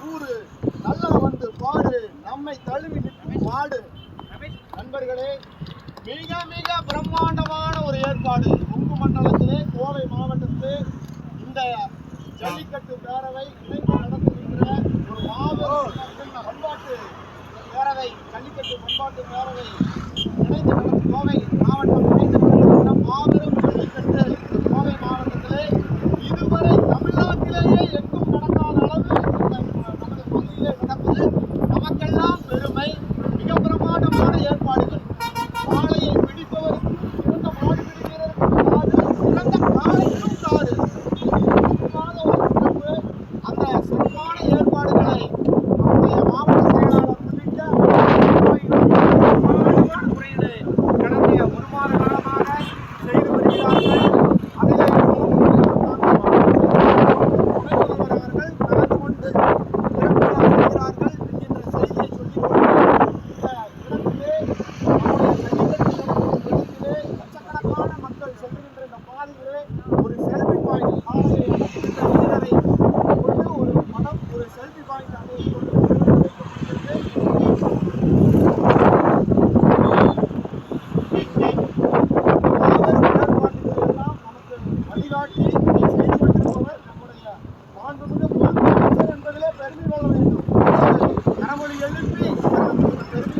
கூறு நல்லா வந்து பாடு நம்மை தழுவி நிற்கும் மாடு. நண்பர்களே மிக மிக பிரம்மாண்டமான ஒரு ஏற்பாடு. கொங்கு மண்டலத்திலே கோவை மாவட்டத்திலே இந்த ஜல்லிக்கட்டு பேரவை இணைப்பு நடத்துகின்ற ஒரு மாபெரும் பண்பாட்டு பேரவை ஜல்லிக்கட்டு பண்பாட்டு பேரவை. Oleh. பாராட்டி செயல்பட்டிருப்பவர் நம்முடைய மாண்புமிகு முதலமைச்சர் பெருமை கொள்ள வேண்டும். கனமொழி எழுப்பி பெருமை